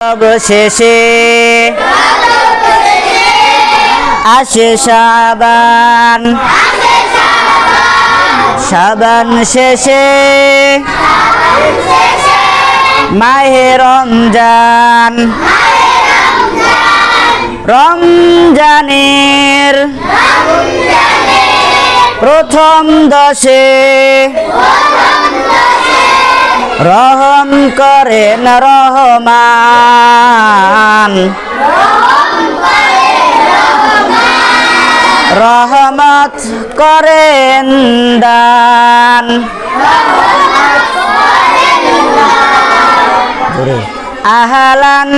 অবশেষে আসে সাবান। সাবান শেষে। মাহে রমজান। রমজানের প্রথম দশে। রহম করেন রহমান। রহমত করেন দান। আহলান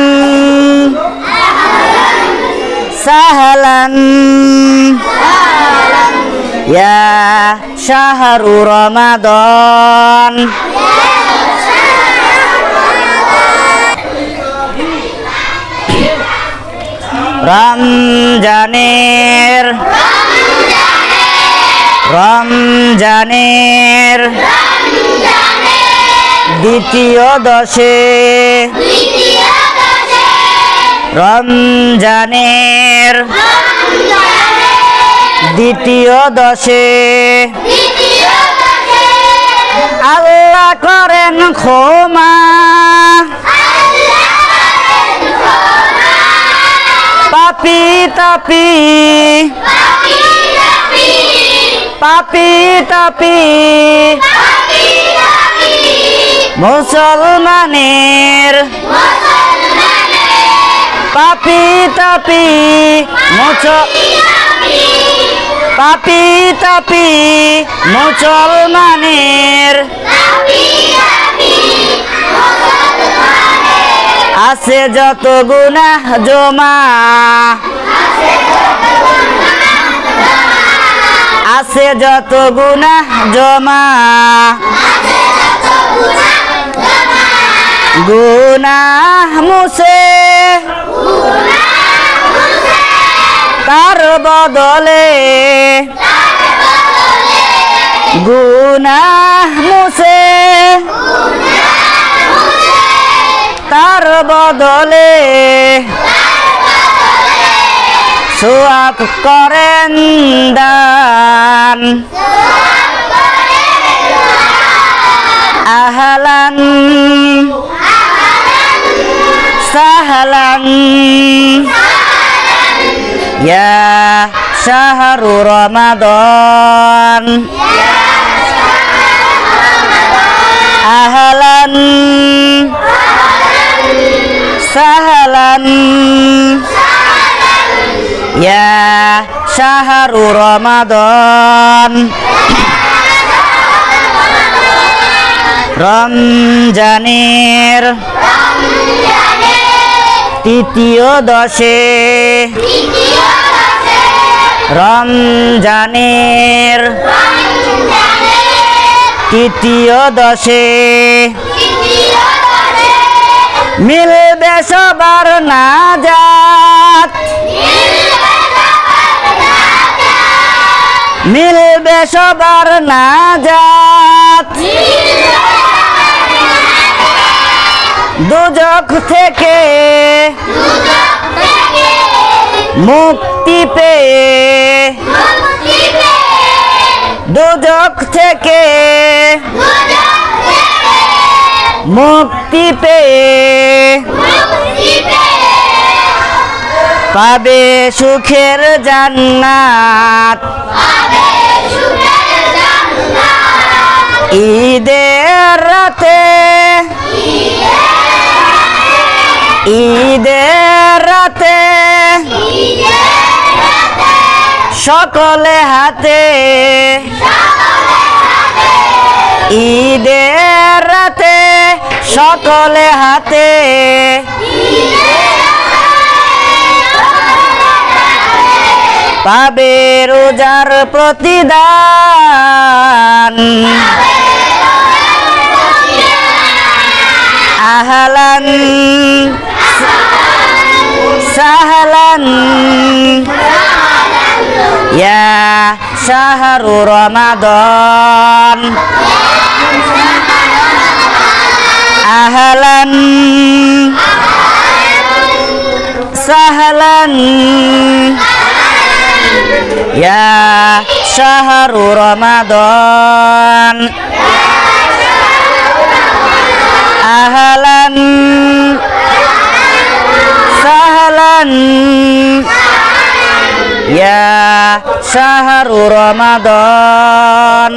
সাহলান। ইয়া শাহরু রমাদান। রমজানের রমজানের দ্বিতীয় দশে রমজানের দ্বিতীয় দশে আল্লাহ করেন ক্ষমা। পাপি তাপি। পাপি তাপি। মুসলমানের। পাপি তাপি। পাপি তাপি। মুসলমানের। আছে যত গুনাহ জমা। আছে যত গুনাহ জমা। গুনাহ মুছে। তার বদলে গুনাহ মুছে। তার বদলে। সোয়াব করেন দান। আহলান। সাহলান। ইয়া শাহরু রমাদান। ইয়া শাহরু রমাদান। রমজানের তৃতীয় দশে রমজানের তৃতীয় দশে মিলবে সবার নাজাত। মিলবে সবার নাজাত। দুজক থেকে মুক্তি পেয়ে দুজক থেকে মুক্তি পেয়ে পাবে সুখের জান্নাত। ঈদের রাতে। ঈদের রাতে। সকলে হাতে। ঈদের রাতে সকলে হাতে। পাবে রোজার প্রতিদান। আহলান সাহলান। ইয়া শাহরু রমাদান। আহলান Ahlan Ya syaharu Ramadan Ahlan Sahlan Ya syaharu Ramadan